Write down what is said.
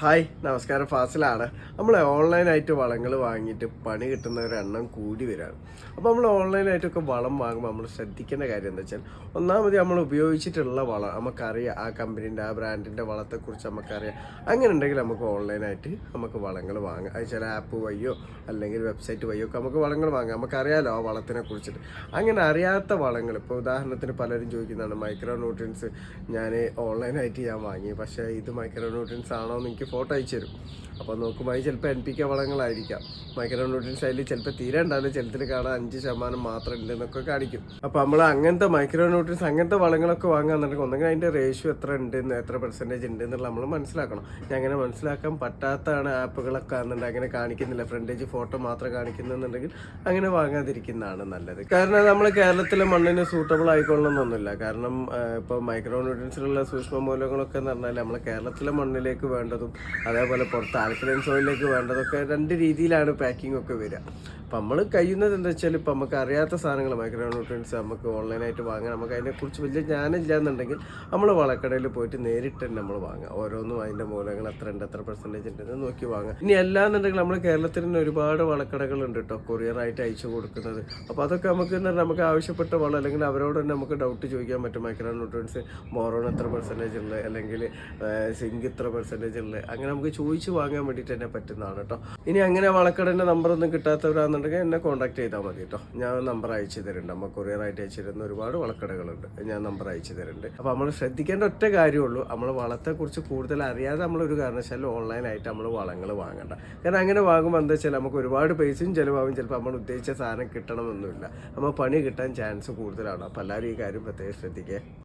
Hi നമസ്കാരം. ഫാസിലാണ്. നമ്മൾ ഓൺലൈനായിട്ട് വളങ്ങൾ വാങ്ങിയിട്ട് പണി കിട്ടുന്നവരെണ്ണം കൂടി വരികയാണ് അപ്പോൾ നമ്മൾ ഓൺലൈനായിട്ടൊക്കെ വളം വാങ്ങുമ്പോൾ നമ്മൾ ശ്രദ്ധിക്കേണ്ട കാര്യം എന്താ വെച്ചാൽ ഒന്നാമത് നമ്മൾ ഉപയോഗിച്ചിട്ടുള്ള വളം നമുക്കറിയാം. ആ കമ്പനീന്റെ ആ ബ്രാൻഡിന്റെ വളത്തെക്കുറിച്ച് നമുക്കറിയാം. അങ്ങനെ ഉണ്ടെങ്കിൽ നമുക്ക് ഓൺലൈനായിട്ട് നമുക്ക് വളങ്ങൾ വാങ്ങാം. അത് ചില ആപ്പ് വഴിയോ അല്ലെങ്കിൽ വെബ്സൈറ്റ് വഴിയോ ഒക്കെ നമുക്ക് വളങ്ങൾ വാങ്ങാം. നമുക്കറിയാലോ ആ വളത്തിനെ കുറിച്ചിട്ട്. അങ്ങനെ അറിയാത്ത വളങ്ങൾ ഇപ്പോൾ ഉദാഹരണത്തിന് പലരും ചോദിക്കുന്നതാണ് മൈക്രോ ന്യൂട്രിയൻസ് ഞാൻ ഓൺലൈനായിട്ട് ഞാൻ വാങ്ങി. പക്ഷേ ഇത് മൈക്രോ ന്യൂട്രിയൻസ് ആണോ എന്ന് എനിക്ക് ഫോട്ടോ അയച്ചു തരും. അപ്പോൾ നോക്കുമ്പോൾ അത് ചിലപ്പോൾ എൻ പി കെ വളങ്ങളായിരിക്കാം. മൈക്രോ ന്യൂട്രിയൻസ് അതിൽ ചിലപ്പോൾ തീരെ ഉണ്ടാവില്ല. ചിലത്തിൽ കാണാൻ അഞ്ച് ശതമാനം മാത്രം ഉണ്ടെന്നൊക്കെ കാണിക്കും. അപ്പോൾ നമ്മൾ അങ്ങനത്തെ മൈക്രോ ന്യൂട്രിയൻസ് അങ്ങനത്തെ വളങ്ങളൊക്കെ വാങ്ങുകയാണെന്നുണ്ടെങ്കിൽ ഒന്നെങ്കിൽ അതിന്റെ റേഷ്യോ എത്ര ഉണ്ട് എന്ന് എത്ര പെർസെന്റേജ് ഉണ്ട് എന്നുള്ള നമ്മൾ മനസ്സിലാക്കണം. ഞാൻ അങ്ങനെ മനസ്സിലാക്കാൻ പറ്റാത്തതാണ് ആപ്പുകളൊക്കെ ആണെന്നുണ്ടെങ്കിൽ അങ്ങനെ കാണിക്കുന്നില്ല. ഫ്രണ്ടേജ് ഫോട്ടോ മാത്രം കാണിക്കുന്നുണ്ടെങ്കിൽ അങ്ങനെ വാങ്ങാതിരിക്കുന്നതാണ് നല്ലത്. കാരണം നമ്മൾ കേരളത്തിലെ മണ്ണിന് സൂട്ടബിൾ ആയിക്കൊള്ളണമെന്നൊന്നുമില്ല കാരണം ഇപ്പോൾ മൈക്രോ ന്യൂട്രിയൻസിലുള്ള സൂക്ഷ്മ മൂലകങ്ങളൊക്കെ എന്ന് പറഞ്ഞാൽ നമ്മൾ കേരളത്തിലെ മണ്ണിലേക്ക് വേണ്ടതും അതേപോലെ പുറത്ത് ആൽക്കലൈൻ സോയിലേക്ക് വേണ്ടതൊക്കെ രണ്ട് രീതിയിലാണ് പാക്കിംഗ് ഒക്കെ വരിക. അപ്പം നമ്മൾ കഴിയുന്നത് എന്താ വെച്ചാൽ ഇപ്പം നമുക്ക് അറിയാത്ത സാധനങ്ങൾ മൈക്രോ ന്യൂട്രിയൻസ് നമുക്ക് ഓൺലൈനായിട്ട് വാങ്ങാം. നമുക്ക് അതിനെക്കുറിച്ച് വലിയ ജ്ഞാനമില്ല എന്നുണ്ടെങ്കിൽ നമ്മൾ വളക്കടയിൽ പോയിട്ട് നേരിട്ട് തന്നെ നമ്മൾ വാങ്ങാം. ഓരോന്നും അതിന്റെ മൂലങ്ങൾ എത്ര ഉണ്ട് എത്ര പെർസെന്റേജ് ഉണ്ടെന്ന് നോക്കി വാങ്ങാം. ഇനി എല്ലാം എന്നുണ്ടെങ്കിൽ നമ്മൾ കേരളത്തിൽ തന്നെ ഒരുപാട് വളക്കടകളുണ്ട് കേട്ടോ കൊറിയറായിട്ട് അയച്ചു കൊടുക്കുന്നത്. അപ്പോൾ അതൊക്കെ നമുക്ക് പറയുക, നമുക്ക് ആവശ്യപ്പെട്ട വളം അല്ലെങ്കിൽ അവരോട് തന്നെ നമുക്ക് ഡൗട്ട് ചോദിക്കാൻ പറ്റും. മൈക്രോ ന്യൂട്രിയൻസ് മോറോൺ എത്ര പെർസെന്റേജ് ഉള്ളത് അല്ലെങ്കിൽ സിങ്ക് ഇത്ര പെർസെന്റേജ് ഉള്ളത് അങ്ങനെ നമുക്ക് ചോദിച്ച് വാങ്ങാൻ വേണ്ടിയിട്ട് തന്നെ പറ്റുന്നതാണ് കേട്ടോ. ഇനി അങ്ങനെ വളക്കടന്റെ നമ്പർ ഒന്നും കിട്ടാത്തവരാണെന്നുണ്ടെങ്കിൽ എന്നെ കോൺടാക്ട് ചെയ്താൽ മതി കേട്ടോ. ഞാൻ നമ്പർ അയച്ചു തരുന്നുണ്ട്. നമ്മൾ കൊറിയറായിട്ട് അയച്ചു തരുന്ന ഒരുപാട് വളക്കടകളുണ്ട്. ഞാൻ നമ്പർ അയച്ചു തരുന്നുണ്ട്. അപ്പോൾ നമ്മൾ ശ്രദ്ധിക്കേണ്ട ഒറ്റ കാര്യമുള്ളൂ. നമ്മൾ വളത്തെക്കുറിച്ച് കൂടുതൽ അറിയാതെ നമ്മൾ ഒരു കാരണവശാലും ഓൺലൈനായിട്ട് നമ്മൾ വളങ്ങൾ വാങ്ങണ്ട. കാരണം അങ്ങനെ വാങ്ങുമ്പോൾ എന്താ വെച്ചാൽ നമുക്ക് ഒരുപാട് പൈസയും ചിലവാകും. ചിലപ്പോൾ നമ്മൾ ഉദ്ദേശിച്ച സാധനം കിട്ടണമെന്നില്ല നമ്മൾ പണി കിട്ടാൻ ചാൻസ് കൂടുതലാണ്. അപ്പോൾ എല്ലാവരും ഈ കാര്യം പ്രത്യേകം ശ്രദ്ധിക്കുക